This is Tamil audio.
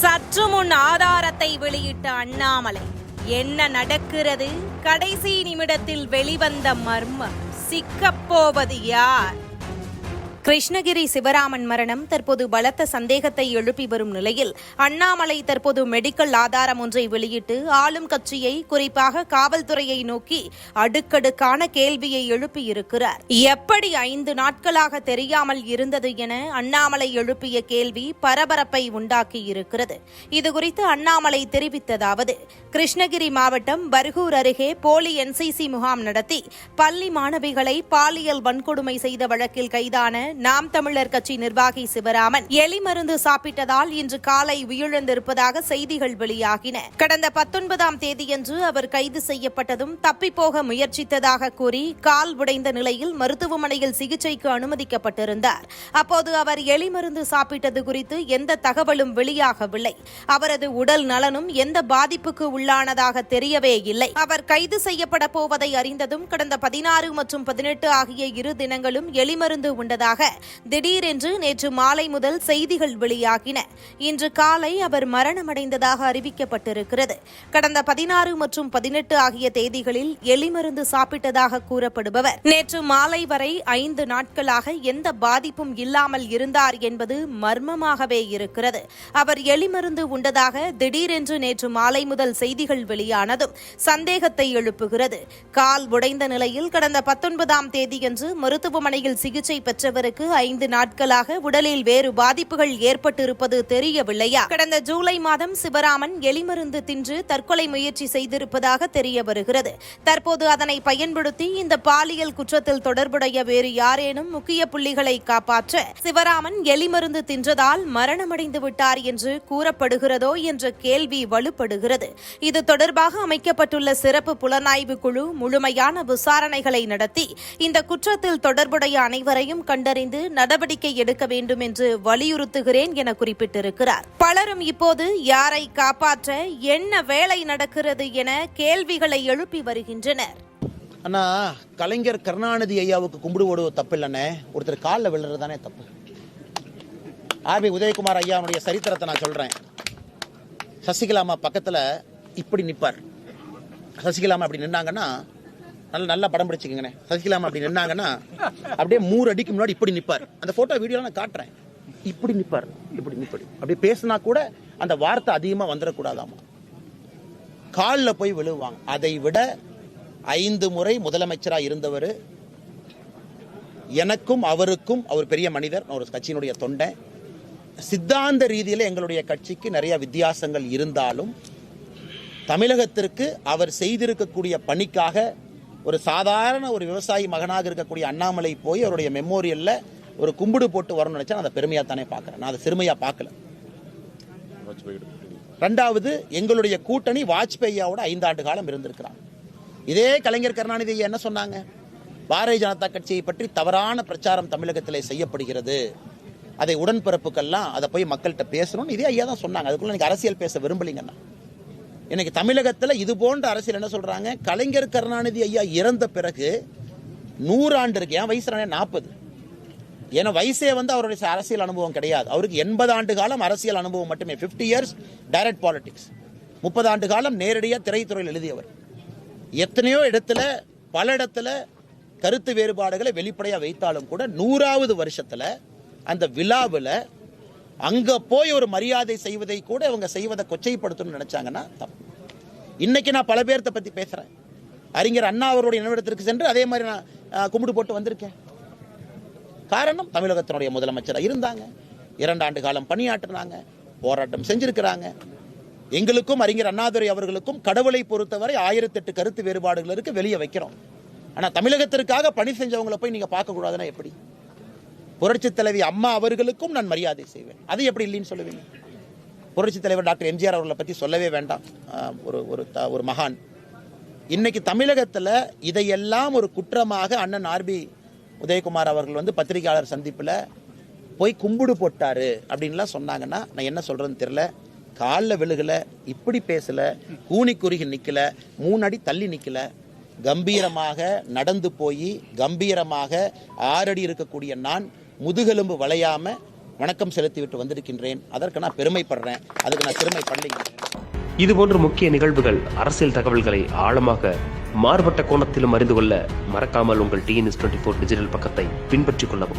சற்று முன் ஆதாரத்தை வெளியிட்ட அண்ணாமலை என்ன நடக்கிறது? கடைசி நிமிடத்தில் வெளிவந்த மர்மம். சிக்கப்போவது யார்? கிருஷ்ணகிரி சிவராமன் மரணம் தற்போது பலத்த சந்தேகத்தை எழுப்பி வரும் நிலையில் அண்ணாமலை தற்போது மெடிக்கல் ஆதாரம் ஒன்றை வெளியிட்டு ஆளும் கட்சியை குறிப்பாக காவல்துறையை நோக்கி அடுக்கடுக்கான கேள்வியை எழுப்பியிருக்கிறார். எப்படி ஐந்து நாட்களாக தெரியாமல் இருந்தது என அண்ணாமலை எழுப்பிய கேள்வி பரபரப்பை உண்டாக்கியிருக்கிறது. இதுகுறித்து அண்ணாமலை தெரிவித்ததாவது கிருஷ்ணகிரி மாவட்டம் பர்கூர் அருகே போலி என்சிசி முகாம் நடத்தி பள்ளி மாணவிகளை பாலியல் வன்கொடுமை செய்த வழக்கில் கைதான நாம் தமிழர் கட்சி நிர்வாகி சிவராமன் எலி மருந்து சாப்பிட்டதால் இன்று காலை உயிரிழந்திருப்பதாக செய்திகள் வெளியாகின. கடந்த பத்தொன்பதாம் தேதியன்று அவர் கைது செய்யப்பட்டதும் தப்பிப்போக முயற்சித்ததாக கூறி கால் உடைந்த நிலையில் மருத்துவமனையில் சிகிச்சைக்கு அனுமதிக்கப்பட்டிருந்தார். அப்போது அவர் எலி மருந்து சாப்பிட்டது குறித்து எந்த தகவலும் வெளியாகவில்லை. அவரது உடல் நலனும் எந்த பாதிப்புக்கு உள்ளானதாக தெரியவே இல்லை. அவர் கைது செய்யப்பட போவதை அறிந்ததும் கடந்த பதினாறு மற்றும் பதினெட்டு ஆகிய இரு தினங்களும் எலி மருந்து உண்டதாக திடீரென்று நேற்று மாலை முதல் செய்திகள் வெளியாகின. இன்று காலை அவர் மரணமடைந்ததாக அறிவிக்கப்பட்டிருக்கிறது. கடந்த பதினாறு மற்றும் பதினெட்டு ஆகிய தேதிகளில் எலிமருந்து சாப்பிட்டதாக கூறப்படுபவர். நேற்று மாலை வரை ஐந்து நாட்களாக எந்த பாதிப்பும் இல்லாமல் இருந்தார் என்பது மர்மமாகவே இருக்கிறது. அவர் எலிமருந்து உண்டதாக திடீரென்று நேற்று மாலை முதல் செய்திகள் வெளியானதும் சந்தேகத்தை எழுப்புகிறது. கால் உடைந்த நிலையில் கடந்த பத்தொன்பதாம் தேதியன்று மருத்துவமனையில் சிகிச்சை பெற்றவருக்கு ஐந்து நாட்களாக உடலில் வேறு பாதிப்புகள் ஏற்பட்டிருப்பது தெரியவில்லையா? கடந்த ஜூலை மாதம் சிவராமன் எலிமருந்து தின்று தற்கொலை முயற்சி செய்திருப்பதாக தெரிய வருகிறது தற்போது அதனை பயன்படுத்தி இந்த பாலியல் குற்றத்தில் தொடர்புடைய வேறு யாரேனும் முக்கிய புள்ளிகளை காப்பாற்ற சிவராமன் எலிமருந்து தின்றதால் மரணமடைந்து விட்டார் என்று கூறப்படுகிறதோ என்ற கேள்வி வலுப்படுகிறது. இது தொடர்பாக அமைக்கப்பட்டுள்ள சிறப்பு புலனாய்வு குழு முழுமையான விசாரணைகளை நடத்தி இந்த குற்றத்தில் தொடர்புடைய அனைவரையும் கண்டறி கண்டறிந்து நடவடிக்கை எடுக்க வேண்டும் என்று வலியுறுத்துகிறேன் என குறிப்பிட்டிருக்கிறார். பலரும் இப்போது யாரை காப்பாற்ற என்ன வேலை நடக்கிறது என கேள்விகளை எழுப்பி வருகின்றனர். அண்ணா கலைஞர் கருணாநிதி ஐயாவுக்கு கும்பிடு ஓடுவது தப்பு இல்லைண்ணே ஒருத்தர் காலில் விழுறது தானே தப்பு ஆர்பி உதயகுமார் ஐயாவுடைய சரித்திரத்தை நான் சொல்றேன். சசிகலாமா பக்கத்துல இப்படி நிப்பார். சசிகலாமா அப்படி நின்னாங்கன்னா நல்ல நல்லா படம் பிடிச்சிக்கங்கண்ணே. சசிகலாமா அப்படி நின்னாங்கன்னா அப்படியே மூணு அடிக்கு முன்னாடி இப்படி நிப்பார். அந்த போட்டோ வீடியோ நான் காட்டுறேன். இப்படி நிப்பார் இப்படி நிப்படி அப்படி பேசினா கூட அந்த வார்த்தை அதிகமா வந்துடக்கூடாதாமா. காலில் போய் விழுவாங்க. அதை விட ஐந்து முறை முதலமைச்சராக இருந்தவர் எனக்கும் அவருக்கும் அவர் பெரிய மனிதர் ஒரு கட்சியினுடைய தொண்டை. சித்தாந்த ரீதியில் எங்களுடைய கட்சிக்கு நிறைய வித்தியாசங்கள் இருந்தாலும் தமிழகத்திற்கு அவர் செய்திருக்கக்கூடிய பணிக்காக ஒரு சாதாரண ஒரு விவசாயி மகனாக இருக்கக்கூடிய அண்ணாமலை போய் அவருடைய மெமோரியல்ல ஒரு கும்பிடு போட்டு வரணும்னு நினச்சா அதை பெருமையாக தானே பார்க்குறேன். நான் அதை சிறுமையா பார்க்கல. ரெண்டாவது எங்களுடைய கூட்டணி வாஜ்பேயாவோட ஐந்தாண்டு காலம் இருந்திருக்கிறான். இதே கலைஞர் கருணாநிதி என்ன சொன்னாங்க? பாரதிய ஜனதா கட்சியை பற்றி தவறான பிரச்சாரம் தமிழகத்திலே செய்யப்படுகிறது. அதை உடன்பிறப்புக்கெல்லாம் அதை போய் மக்கள்கிட்ட பேசணும்னு இதே ஐயா தான் சொன்னாங்க. அதுக்குள்ள எனக்கு அரசியல் பேச விரும்பலிங்கண்ணா. இன்னைக்கு தமிழகத்தில் இது போன்ற அரசியல் என்ன சொல்றாங்க? கலைஞர் கருணாநிதி ஐயா இறந்த பிறகு நூறாண்டு இருக்கு. என் வயசு நாற்பது. ஏன்னா வயசே வந்து அவருடைய அரசியல் அனுபவம் கிடையாது. அவருக்கு எண்பது ஆண்டு காலம் அரசியல் அனுபவம் மட்டுமே. 50 இயர்ஸ் டைரக்ட் பாலிடிக்ஸ் முப்பது ஆண்டு காலம் நேரடியாக திரைத்துறையில் எழுதியவர். எத்தனையோ இடத்துல பல இடத்துல கருத்து வேறுபாடுகளை வெளிப்படையாக வைத்தாலும் கூட நூறாவது வருஷத்தில் அந்த விழாவில் அங்கே போய் ஒரு மரியாதை செய்வதை கூட இவங்க செய்வதை கொச்சைப்படுத்தணும்னு நினச்சாங்கன்னா தப்பு. இன்னைக்கு நான் பல பேர்த்த பத்தி பேசுறேன். அறிஞர் அண்ணா அவருடைய நினைவிடத்திற்கு சென்று அதே மாதிரி நான் கும்பிடு போட்டு வந்திருக்கேன். காரணம் தமிழகத்தினுடைய முதலமைச்சராக இருந்தாங்க. இரண்டு ஆண்டு காலம் பணியாற்றினாங்க போராட்டம் செஞ்சிருக்கிறாங்க. எங்களுக்கும் அறிஞர் அண்ணாதுரை அவர்களுக்கும் கடவுளை பொறுத்தவரை ஆயிரத்தெட்டு கருத்து வேறுபாடுகள் இருக்கு வெளியே வைக்கிறோம். ஆனால் தமிழகத்திற்காக பணி செஞ்சவங்களை போய் நீங்கள் பார்க்கக்கூடாதுன்னா எப்படி? புரட்சித் தலைவி அம்மா அவர்களுக்கும் நான் மரியாதை செய்வேன். அது எப்படி இல்லைன்னு சொல்லுவீங்க? புரட்சித் தலைவர் டாக்டர் எம்ஜிஆர் அவர்களை பற்றி சொல்லவே வேண்டாம். ஒரு ஒரு த- ஒரு மகான். இன்னைக்கு தமிழகத்தில் இதையெல்லாம் ஒரு குற்றமாக அண்ணன் ஆர்பி உதயகுமார் அவர்கள் வந்து பத்திரிகையாளர் சந்திப்பில் போய் கும்பிடு போட்டார் அப்படின்லாம் சொன்னாங்கன்னா நான் என்ன சொல்கிறேன்னு தெரியல. காலில் விழுகல இப்படி பேசல கூனி குறுகி நிற்கலை மூணு அடி தள்ளி நிற்கலை கம்பீரமாக நடந்து போய் கம்பீரமாக ஆறடி இருக்கக்கூடிய நான் முதுகெலும்பு வளையாமல் வணக்கம் செலுத்திவிட்டு வந்திருக்கின்றேன். அதற்கு நான் பெருமைப்படுறேன். அதுக்கு நான் பெருமைப்படலைங்க இதுபோன்ற முக்கிய நிகழ்வுகள் அரசியல் தகவல்களை ஆழமாக மாறுபட்ட கோணத்திலும் அறிந்து கொள்ள மறக்காமல் உங்கள் டிஎன்எஸ் டுவெண்ட்டி ஃபோர் டிஜிட்டல் பக்கத்தை பின்பற்றிக் கொள்ளவும்.